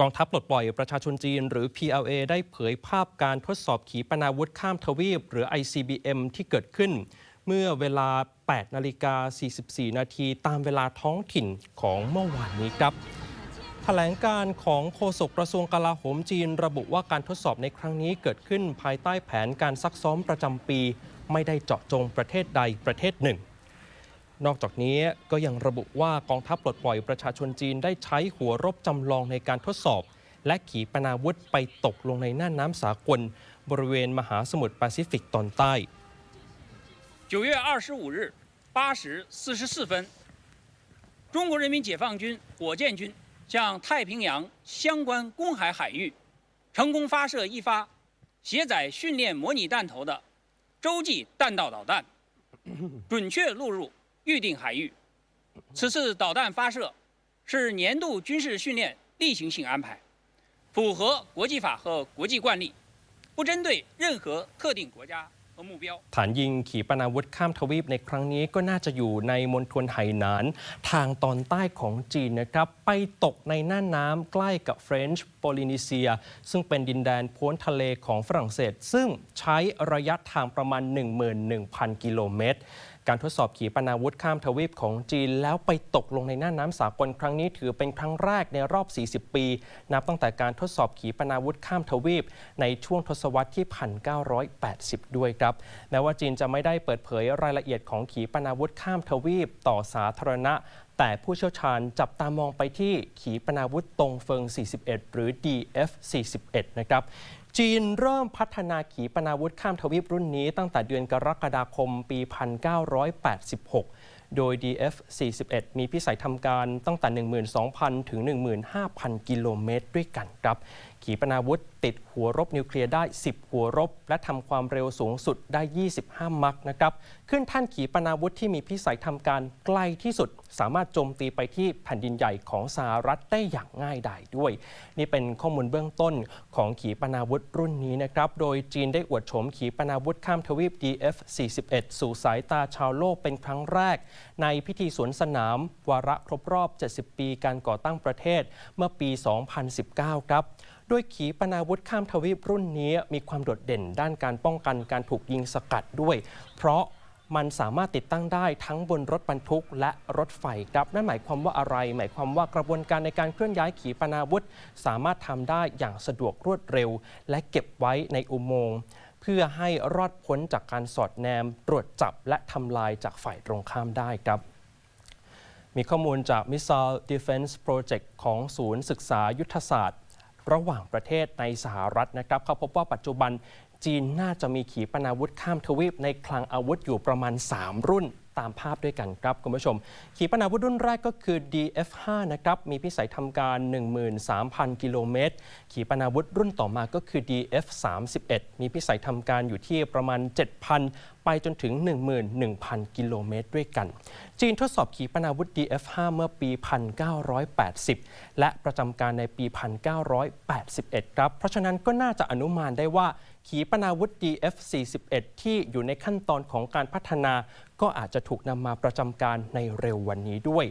กองทัพปลดปล่อยประชาชนจีน หรือ PLA ได้เผยภาพการทดสอบขีปนาวุธข้ามทวีป หรือ ICBM ที่เกิดขึ้น เมื่อเวลา 8 นาฬิกา 44 นาทีตามเวลาท้องถิ่นของเมื่อวานนี้ครับแถลงการของโฆษกกระทรวงกลาโหมจีน ระบุว่าการทดสอบในครั้งนี้เกิดขึ้นภายใต้แผนการซักซ้อมประจำปี ไม่ได้เจาะจงประเทศใดประเทศหนึ่ง นอกจากนี้ก็ยังระบุว่ากองทัพปลดปล่อยประชาชนจีนได้ใช้หัวรบจำลองในการทดสอบ และขีปนาวุธไปตกลงในน่านน้ำสากล บริเวณมหาสมุทรแปซิฟิกตอนใต้ 九月二十五日八时四十四分，中国人民解放军火箭军向太平洋相关公海海域成功发射一发携载训练模拟弹头的洲际弹道导弹，准确落入 预定海域。此次导弹发射是年度军事训练例行性安排，符合国际法和国际惯例，不针对任何特定国家和目标。 ฐานยิงขีปนาวุธข้ามทวีปในครั้งนี้ก็น่าจะอยู่ในมณฑลไหหนาน ทางตอนใต้ของจีนนะครับ ไปตกในน่านน้ำใกล้กับเฟรนช์โพลินีเซีย ซึ่งเป็นดินแดนพ้นทะเลของฝรั่งเศส ซึ่งใช้ระยะทางประมาณ 11,000 กิโลเมตร การทดสอบขีปนาวุธข้ามทวีปของจีน แล้วไปตกลงในน่านน้ำสากลครั้งนี้ถือเป็นครั้งแรกในรอบ 40 ปี นับตั้งแต่การทดสอบขีปนาวุธข้ามทวีป ในช่วงทศวรรษที่ 1980 ด้วยครับ แม้ว่าจีนจะไม่ได้เปิดเผยรายละเอียดของขีปนาวุธข้ามทวีป ต่อสาธารณะแต่ผู้เชี่ยวชาญจับตามองไปที่ขีปนาวุธตรงเฟิง 41 หรือ DF 41 นะครับ จีนเริ่มพัฒนาขีปนาวุธข้ามทวีปรุ่นนี้ตั้งแต่เดือนกรกฎาคมปี 1986 โดย DF 41 มีพิสัยทำการตั้งแต่ 12,000 ถึง 15,000 กิโลเมตรด้วยกันครับ ขีปนาวุธ ติดหัวรบนิวเคลียร์ได้ 10 หัวรบ และทำความเร็วสูงสุดได้ 25 มักนะครับ ขึ้นท่านขีปนาวุธที่มีพิสัยทำการใกล้ที่สุด สามารถโจมตีไปที่แผ่นดินใหญ่ของสหรัฐได้อย่างง่ายดายด้วย นี่เป็นข้อมูลเบื้องต้นของขีปนาวุธรุ่นนี้นะครับ โดยจีนได้อวดโฉมขีปนาวุธข้ามทวีป DF-41 สู่สายตาชาวโลกเป็นครั้งแรก ในพิธีสวนสนาม วาระครบรอบ 70 ปีการก่อตั้งประเทศเมื่อปี 2019 ครับ โดยขีปนาวุธข้ามทวีปรุ่นนี้มีความโดดเด่นด้านการป้องกันการถูกยิงสกัดด้วย เพราะมันสามารถติดตั้งได้ทั้งบนรถบรรทุกและรถไฟครับ นั่นหมายความว่าอะไร หมายความว่ากระบวนการในการเคลื่อนย้ายขีปนาวุธ สามารถทำได้อย่างสะดวกรวดเร็ว และเก็บไว้ในอุโมงค์เพื่อให้รอดพ้นจากการสอดแนม ตรวจจับและทำลายจากฝ่ายตรงข้ามได้ครับ มีข้อมูลจาก Missile Defense Project ของศูนย์ศึกษายุทธศาสตร์ ระหว่างประเทศในสหรัฐนะครับเขาพบว่าปัจจุบันจีนน่าจะมีขีปนาวุธข้ามทวีปในคลังอาวุธอยู่ประมาณ 3 รุ่น ตามภาพด้วยกันครับคุณผู้ชม ขีปนาวุธรุ่นแรกก็คือ DF5 นะครับ มีพิสัยทำการ 13,000 กิโลเมตร ขีปนาวุธรุ่นต่อมาก็คือ DF31 มีพิสัยทำการอยู่ที่ประมาณ 7,000 ไปจนถึง 11,000 กิโลเมตรด้วยกัน จีนทดสอบขีปนาวุธ DF5 เมื่อปี 1980 และประจำการในปี 1981 ครับ เพราะฉะนั้นก็น่าจะอนุมานได้ว่า ขีปนาวุธ DF41 ที่อยู่ในขั้นตอนของการพัฒนา ก็อาจจะถูกนำมาประจำการในเร็ววันนี้ด้วย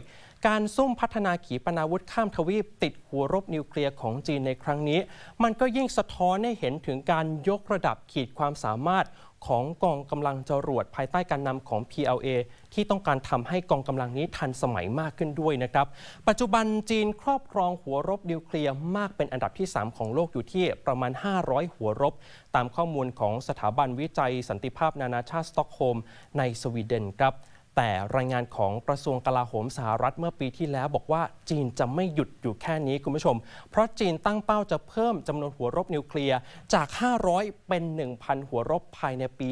การซุ่มพัฒนาขีปนาวุธข้ามทวีป ติดหัวรบนิวเคลียร์ของจีนในครั้งนี้ มันก็ยิ่งสะท้อนให้เห็นถึงการยกระดับขีดความสามารถ ของกองกำลังจรวดภายใต้การนำของ PLA ที่ต้องการทำให้กองกำลังนี้ทันสมัยมากขึ้นด้วยนะครับ ปัจจุบันจีนครอบครองหัวรบนิวเคลียร์มากเป็นอันดับที่ 3 ของโลกอยู่ที่ประมาณ 500 หัวรบ ตามข้อมูลของสถาบันวิจัยสันติภาพนานาชาติสต็อกโฮล์มในสวีเดนครับ แต่รายงานของกระทรวงกลาโหมสหรัฐเมื่อปีที่แล้ว บอกว่าจีนจะไม่หยุดอยู่แค่นี้คุณผู้ชม เพราะจีนตั้งเป้าจะเพิ่มจำนวนหัวรบนิวเคลียร์จาก 500 เป็น 1,000 หัวรบภายในปี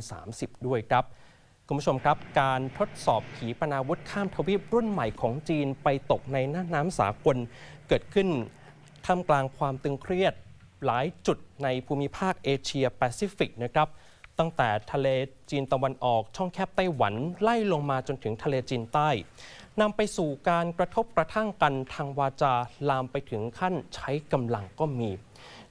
2030 ด้วยครับคุณผู้ชมครับ การทดสอบขีปนาวุธข้ามทวีปรุ่นใหม่ของจีนไปตกในน่านน้ำสากลเกิดขึ้นท่ามกลางความตึงเครียดหลายจุดในภูมิภาคเอเชียแปซิฟิกนะครับ ตั้งแต่ทะเลจีนตะวันออก ช่องแคบไต้หวันไล่ลงมาจนถึงทะเลจีนใต้นำไปสู่การกระทบกระทั่งกันทางวาจาลามไปถึงขั้นใช้กำลังก็มี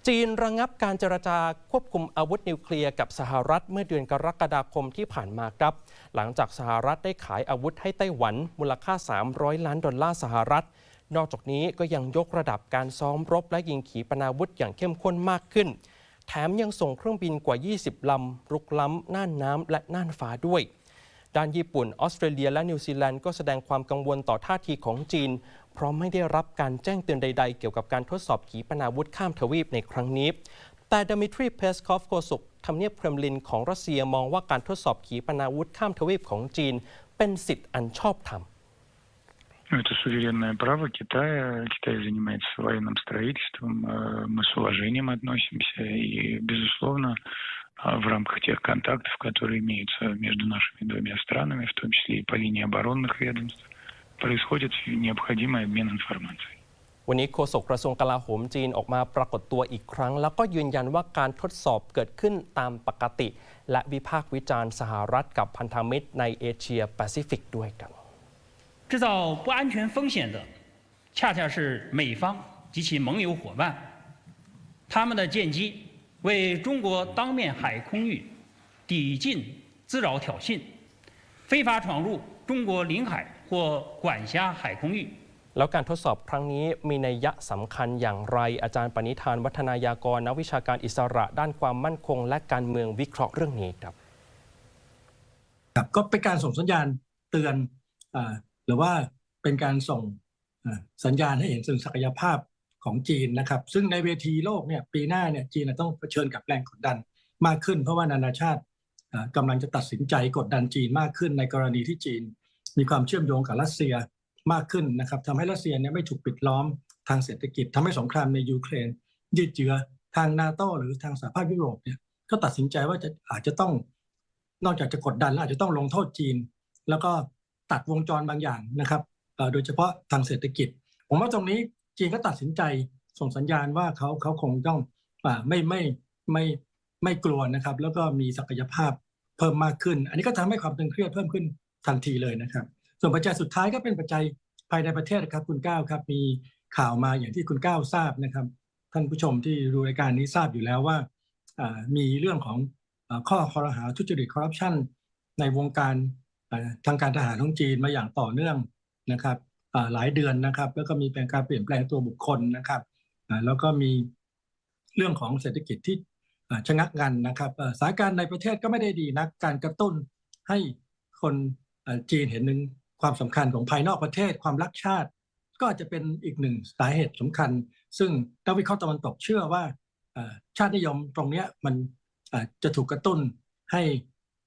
จีนระงับการเจรจาควบคุมอาวุธนิวเคลียร์กับสหรัฐเมื่อเดือนกรกฎาคมที่ผ่านมาครับ หลังจากสหรัฐได้ขายอาวุธให้ไต้หวัน มูลค่า 300 ล้านดอลลาร์สหรัฐ นอกจากนี้ก็ยังยกระดับการซ้อมรบและยิงขีปนาวุธอย่างเข้มข้นมากขึ้น แถมยังส่งเครื่องบินกว่า 20 ลำรุกล้ำน่านน้ำและน่านฟ้าด้วย ด้านญี่ปุ่น ออสเตรเลียและนิวซีแลนด์ก็แสดงความกังวลต่อท่าทีของจีน เพราะไม่ได้รับการแจ้งเตือนใด ๆ เกี่ยวกับการทดสอบขีปนาวุธข้ามทวีปในครั้งนี้ แต่ดมิทรีเพสคอฟโฆษกทำเนียบเครมลินของรัสเซียมองว่าการทดสอบขีปนาวุธข้ามทวีปของจีน เป็นสิทธิ์อันชอบธรรม Это суверенное право Китая. Китай занимается военным строительством. Э, Мы с уважением относимся и, безусловно, э, в рамках тех контактов, которые имеются между нашими двумя странами, в том числе и по линии оборонных ведомств, происходит необходимый обмен информацией. วันนี้โฆษกกระทรวงกลาโหมจีนออกมาปรากฏตัวอีกครั้ง แล้วก็ยืนยันว่าการทดสอบเกิดขึ้นตามปกติ และวิพากษ์วิจารณ์สหรัฐกับพันธมิตรในเอเชียแปซิฟิกด้วยกัน 制造不安全风险的，恰恰是美方及其盟友伙伴。他们的舰机为中国当面海空域抵近滋扰挑衅，非法闯入中国领海或管辖海空域。 แล้วการทดสอบครั้งนี้มีนัยยะสำคัญอย่างไร อาจารย์ปณิธานวัฒนายากรนักวิชาการอิสระด้านความมั่นคง และการเมืองวิเคราะห์เรื่องนี้ครับ ครับก็เป็นการส่งสัญญาณเตือนอา หรือว่าเป็นการส่งสัญญาณให้เห็นถึงศักยภาพของจีนนะครับ ซึ่งในเวทีโลกเนี่ยปีหน้าเนี่ยจีนน่ะต้องเผชิญกับแรงกดดันมากขึ้น เพราะว่านานาชาติอ่ากำลังจะตัดสินใจกดดันจีนมากขึ้นในกรณีที่จีน มีความเชื่อมโยงกับรัสเซียมากขึ้นนะครับทำให้รัสเซียเนี่ยไม่ถูกปิดล้อมทางเศรษฐกิจทำให้สงครามในยูเครน ยืดเยื้อทางนาโตหรือทางสหภาพยุโรปเนี่ยก็ตัดสินใจว่าจะอาจจะต้องนอกจากจะกดดันแล้วอาจจะต้องลงโทษจีน แล้วก็ ตัดวงจรบางอย่างนะครับโดยเฉพาะทางเศรษฐกิจ ผมว่าตรงนี้จีนก็ตัดสินใจส่งสัญญาณว่าเขาเขาคงต้องอ่ไม่ไม่ไม่ไม่กลัวนะครับ แล้วก็มีศักยภาพเพิ่มมากขึ้น อันนี้ก็ทำให้ความตึงเครียดเพิ่มขึ้นทันทีเลยนะครับ ส่วนปัจจัยสุดท้ายก็เป็นปัจจัยภายในประเทศครับคุณก้าวครับ มีข่าวมาอย่างที่คุณก้าวทราบนะครับ ท่านผู้ชมที่ดูรายการนี้ทราบอยู่แล้วว่ามีเรื่องของเอ่อข้อคอรหาทุจริตคอร์รัปชันในวงการ ทางการทหารของจีนมาอย่างต่อเนื่องนะครับหลายเดือนนะครับ แล้วก็มีการเปลี่ยนแปลงตัวบุคคลนะครับแล้วก็มีเรื่องของเศรษฐกิจที่ชะงักงันนะครับสถานการณ์ในประเทศก็ไม่ได้ดีนักการกระตุ้นให้คนจีนเห็นถึงความสำคัญของภายนอกประเทศ ความรักชาติ ก็จะเป็นอีกหนึ่งสาเหตุสำคัญ ซึ่งนักวิเคราะห์ตะวันตกเชื่อว่าชาตินิยมตรงเนี้ยมันจะถูกกระตุ้นให้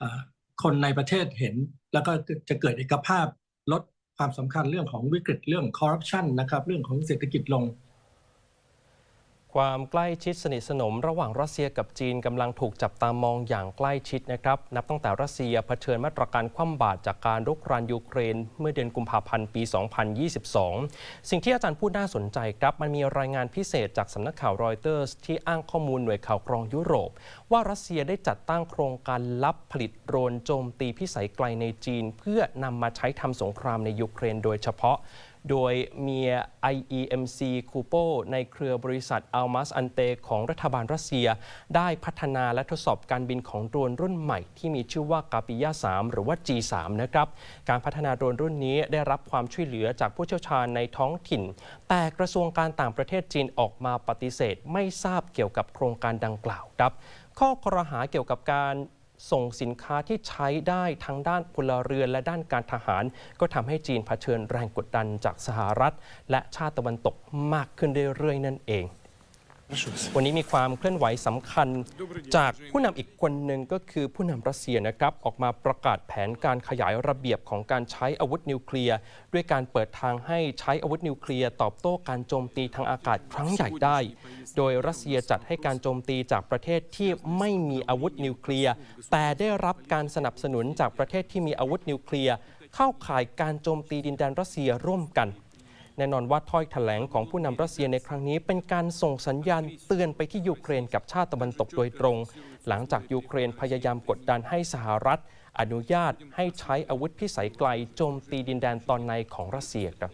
อ่า คนในประเทศเห็น แล้วก็จะเกิดเอกภาพลดความสำคัญเรื่องของวิกฤตเรื่องคอร์รัปชันนะครับเรื่องของเศรษฐกิจลง ความใกล้ชิดสนิทสนมระหว่างรัสเซียกับจีนกำลังถูกจับตามองอย่างใกล้ชิดนะครับ นับตั้งแต่รัสเซียเผชิญมาตรการคว่ำบาตรจากการรุกรานยูเครน เมื่อเดือนกุมภาพันธ์ปี 2022 สิ่งที่อาจารย์พูดน่าสนใจครับ มันมีรายงานพิเศษจากสำนักข่าวรอยเตอร์สที่อ้างข้อมูลหน่วยข่าวกรองยุโรป ว่ารัสเซียได้จัดตั้งโครงการลับผลิตโดรนโจมตีพิสัยไกลในจีน เพื่อนำมาใช้ทำสงครามในยูเครน โดยเฉพาะ โดยเมีย IEMC c o o p o ในเครือบริษัท Almas Ante ของรัฐบาลรัสเซีย ได้พัฒนาและทดสอบการบินของโดรนรุ่นใหม่ที่มีชื่อว่ากาปิยา 3 หรือว่า G3 นะครับ การพัฒนาโดรนรุ่นนี้ได้รับความช่วยเหลือจากผู้เชี่ยวชาญในท้องถิ่น แต่กระทรวงการต่างประเทศจีนออกมาปฏิเสธ ไม่ทราบเกี่ยวกับโครงการดังกล่าวครับ ข้อครหาเกี่ยวกับการ ส่งสินค้าที่ใช้ได้ทั้งด้านพลเรือนและด้านการทหาร ก็ทำให้จีนเผชิญแรงกดดันจากสหรัฐ และชาติตะวันตกมากขึ้นเรื่อยๆนั่นเอง วันนี้มีความเคลื่อนไหวสำคัญ จากผู้นำอีกคนหนึ่งก็คือผู้นำรัสเซียนะครับออกมาประกาศแผนการขยายระเบียบของการใช้อาวุธนิวเคลียร์ด้วยการเปิดทางให้ใช้อาวุธนิวเคลียร์ตอบโต้การโจมตีทางอากาศครั้งใหญ่ได้ โดยรัสเซียจัดให้การโจมตีจากประเทศที่ไม่มีอาวุธนิวเคลียร์แต่ได้รับการสนับสนุนจากประเทศที่มีอาวุธนิวเคลียร์เข้าข่ายการโจมตีดินแดนรัสเซียร่วมกัน แน่นอนว่าถ้อยแถลงของผู้นำรัสเซียในครั้งนี้ เป็นการส่งสัญญาณเตือนไปที่ยูเครนกับชาติตะวันตกโดยตรง หลังจากยูเครนพยายามกดดันให้สหรัฐ อนุญาตให้ใช้อาวุธพิสัยไกลโจมตีดินแดนตอนในของรัสเซียครับ